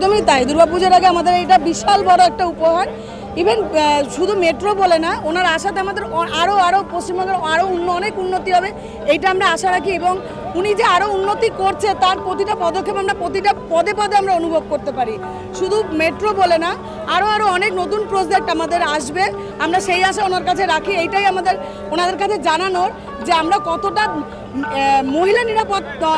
একদমই তাই। দুর্গাপূজার আগে আমাদের এটা বিশাল বড় একটা উপহার। ইভেন শুধু মেট্রো বলে না, ওনার আশাতে আমাদের আরও আরও পশ্চিমবঙ্গের আরও অনেক উন্নতি হবে এইটা আমরা আশা রাখি। এবং উনি যে আরও উন্নতি করছে, তার প্রতিটা পদক্ষেপ আমরা প্রতিটা পদে পদে আমরা অনুভব করতে পারি। শুধু মেট্রো বলে না আরও আরও অনেক নতুন প্রজেক্ট আমাদের আসবে। আমরা সেই আশা ওনার কাছে রাখি, এইটাই আমাদের, ওনাদের কাছে জানানোর যে আমরা কতটা মহিলা নিরাপত্তা,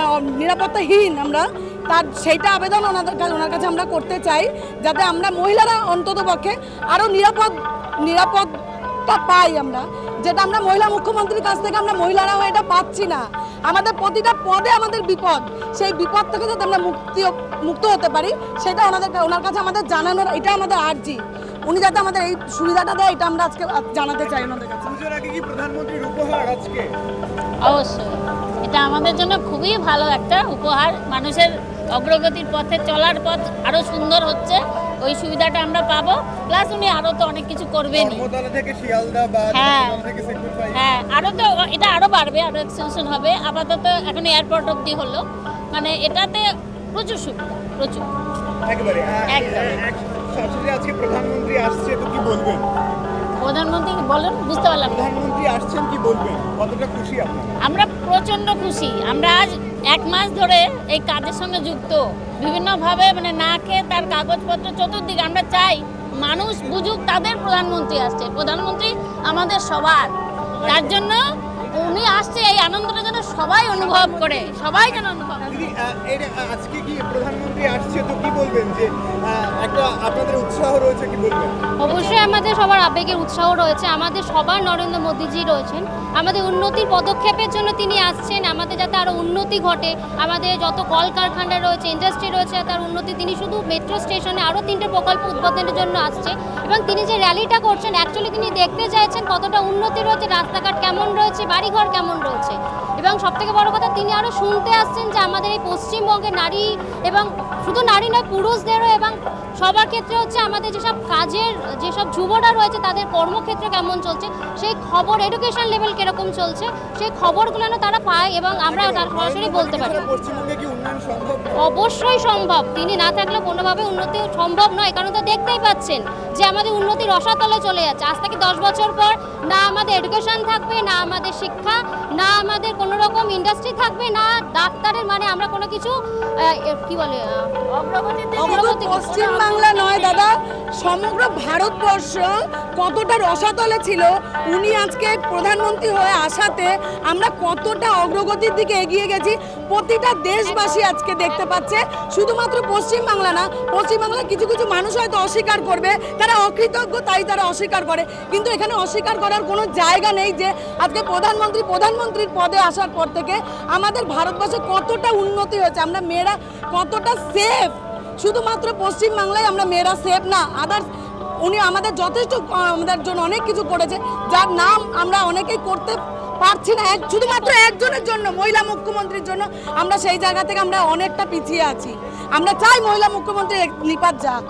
নিরাপত্তাহীন আমরা। তার সেইটা আবেদন ওনাদের কাছে ওনার কাছে আমরা করতে চাই যাতে আমরা মহিলারা অন্তত পক্ষে আরও নিরাপদ নিরাপদটা পাই আমরা যেটা আমরা মহিলা মুখ্যমন্ত্রীর কাছ থেকে আমরা মহিলারা হয়ে এটা পাচ্ছি না। আমাদের প্রতিটা পদে আমাদের বিপদ সেই বিপদ থেকে যাতে আমরা মুক্তি মুক্ত হতে পারি সেটা ওনাদের ওনার কাছে আমাদের জানানোর এটা আমাদের আর্জি। উনি যাতে আমাদের এই সুবিধাটা দেয় এটা আমরা আজকে জানাতে চাই ওনাদের কাছে। পুজোর আগে কি প্রধানমন্ত্রীর উপহার আজকে? অবশ্যই। এটা আমাদের জন্য খুবই ভালো একটা উপহার। মানুষের অগ্রগতির পথে চলার পথ আরও সুন্দর হচ্ছে ওই সুবিধাটা আমরা পাবো। প্লাস উনি আরও তো অনেক কিছু বা হ্যাঁ। হ্যাঁ আরও তো এটা আরও বাড়বে আরও এক্সটেনশন হবে। আপাতত এখন এয়ারপোর্ট অবধি হলো। মানে এটাতে প্রচুর সুবিধা প্রচুর। প্রধানমন্ত্রী আসছে তো কি বলবেন? প্রধানমন্ত্রী বলেন? বুঝতে পারলাম প্রধানমন্ত্রী আসছেন কি বলবেন? কতটা খুশি আমরা প্রচণ্ড খুশি। আমরা আজ এক মাস ধরে এই কাজের সঙ্গে যুক্ত। বিভিন্নভাবে মানে না খেয়ে তার কাগজপত্র চতুর্দিকে আমরা চাই, মানুষ বুঝুক তাদের প্রধানমন্ত্রী আসছে। প্রধানমন্ত্রী আমাদের সবার। তার জন্য উনি আসছে এই আনন্দটা সবাই অনুভব করে সবাই যেন অনুভব আজকে কি প্রধানমন্ত্রী আসছে তো কি বলবেন যে একটা আপনাদের উৎসাহ রয়েছে কি বলবেন? অবশ্যই আমাদের সবার আবেগের উৎসাহ রয়েছে। আমাদের সবার নরেন্দ্র মোদীজি রয়েছেন। আমাদের উন্নতির পদক্ষেপের জন্য তিনি আসছেন। আমাদের যাতে আরও উন্নতি ঘটে আমাদের যত কলকারখানা রয়েছে ইন্ডাস্ট্রি রয়েছে তার উন্নতি তিনি শুধু মেট্রো স্টেশনে আরও তিনটে প্রকল্প উদ্বোধনের জন্য আসছে। এবং তিনি যে র্যালিটা করছেন অ্যাকচুয়ালি তিনি দেখতে চাইছেন কতটা উন্নতি রয়েছে রাস্তাঘাট কেমন রয়েছে বাড়িঘর কেমন রয়েছে। এবং সবথেকে বড় কথা তিনি আরও শুনতে আসছেন যে আমাদের এই পশ্চিমবঙ্গে নারী এবং শুধু নারী নয় পুরুষদেরও এবং সবার ক্ষেত্রে হচ্ছে আমাদের যেসব কাজের যেসব যুবরা রয়েছে তাদের কর্মক্ষেত্র কেমন চলছে সেই খবর এডুকেশন লেভেল কীরকম চলছে সেই খবরগুলো যেন তারা পায় এবং আমরা তার সরাসরি বলতে পারি। অবশ্যই সম্ভব। তিনি না থাকলে কোনোভাবে উন্নতি সম্ভব নয়। কারণ তো দেখতেই পাচ্ছেন যে আমাদের উন্নতি রসাতলে চলে যাচ্ছে। আজ থেকে দশ বছর পর না আমাদের এডুকেশন থাকবে না আমাদের শিক্ষা না আমাদের রকম ইন্ডাস্ট্রি থাকবে না ডাক্তারের মানে আমরা কোনো কিছু কি বলে অগ্রগতি পশ্চিম বাংলা নয় দাদা? সমগ্র ভারতবর্ষ কতটা রসাতলে ছিল? উনি আজকে প্রধানমন্ত্রী হয়ে আসাতে আমরা কতটা অগ্রগতির দিকে এগিয়ে গেছি? প্রতিটা দেশবাসী আজকে দেখতে পাচ্ছে, শুধুমাত্র পশ্চিম বাংলা না পশ্চিম বাংলার কিছু কিছু মানুষ হয়তো অস্বীকার করবে। তারা অকৃতজ্ঞ, তাই তারা অস্বীকার করে। কিন্তু এখানে অস্বীকার করার কোনো জায়গা নেই যে আজকে প্রধানমন্ত্রী, প্রধানমন্ত্রীর পদে আসার পর থেকে আমাদের ভারতবর্ষে কতটা উন্নতি হয়েছে, আমরা মেয়েরা কতটা সেফ শুধুমাত্র পশ্চিমবাংলায় আমরা মেয়েরা সেফ না আদার্স উনি আমাদের যথেষ্ট আমাদের জন্য অনেক কিছু করেছে, যার নাম আমরা অনেকেই করতে পারছি না। এক, শুধুমাত্র একজনের জন্য, মহিলা মুখ্যমন্ত্রীর জন্য আমরা সেই জায়গা থেকে আমরা অনেকটা পিছিয়ে আছি। আমরা চাই মহিলা মুখ্যমন্ত্রী নিপাত যাক।